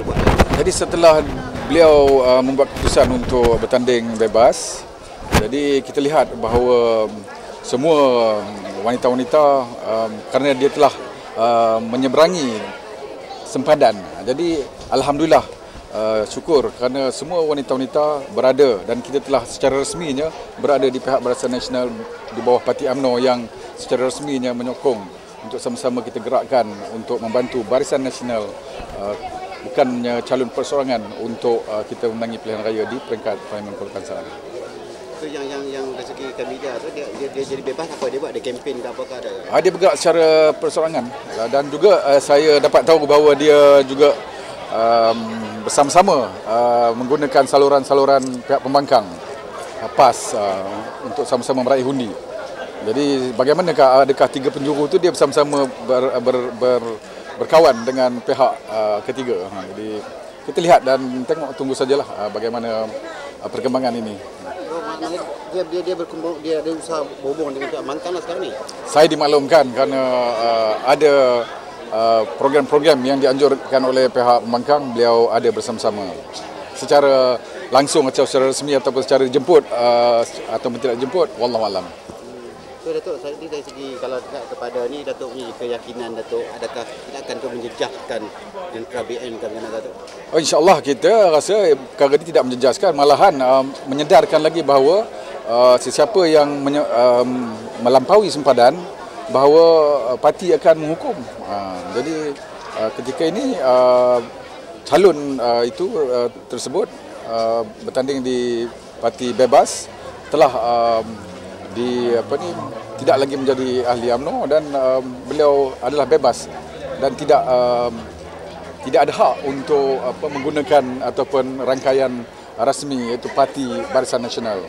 dibuat? Jadi setelah beliau uh, membuat keputusan untuk bertanding bebas, jadi kita lihat bahawa semua wanita-wanita um, kerana dia telah uh, menyeberangi sempadan. Jadi alhamdulillah uh, syukur kerana semua wanita-wanita berada dan kita telah secara resminya berada di pihak Barisan Nasional di bawah Parti UMNO yang secara resminya menyokong untuk sama-sama kita gerakkan untuk membantu Barisan Nasional uh, bukannya calon persorangan untuk uh, kita menangi pilihan raya di peringkat Parlimen Kuala Kangsar. So yang yang yang dari segi Kamilia tu dia, dia, dia jadi bebas apa dia buat ada kempen ke apakah ada? Uh, dia bergerak secara persorangan uh, dan juga uh, saya dapat tahu bahawa dia juga um, bersama-sama uh, menggunakan saluran-saluran pihak pembangkang uh, PAS uh, untuk sama-sama meraih hundi. Jadi bagaimanakah adakah tiga penjuru tu dia bersama-sama ber, ber, ber, berkawan dengan pihak uh, ketiga. Ha, jadi kita lihat dan tengok tunggu sajalah uh, bagaimana uh, perkembangan ini. Dia dia dia berkumpul dia ada usaha berhubung dengan pihak mantan lah sekarang ni. Saya dimaklumkan kerana uh, ada uh, program-program yang dianjurkan oleh pihak pembangkang beliau ada bersama-sama secara langsung atau secara resmi ataupun secara jemput uh, ataupun tidak jemput wallahu alam. So Datuk, ni dari segi kalau dekat kepada ni Datuk punya keyakinan Datuk adakah tidak akan tu menjejaskan dengan KBN kan Datuk? Oh, InsyaAllah kita rasa perkara ini tidak menjejaskan malahan uh, menyedarkan lagi bahawa uh, sesiapa yang menye, um, melampaui sempadan bahawa uh, parti akan menghukum. Uh, jadi uh, ketika ini uh, calon uh, itu uh, tersebut uh, bertanding di parti bebas telah uh, di apa ni tidak lagi menjadi ahli UMNO dan um, beliau adalah bebas dan tidak um, tidak ada hak untuk apa menggunakan ataupun rangkaian rasmi iaitu Parti Barisan Nasional.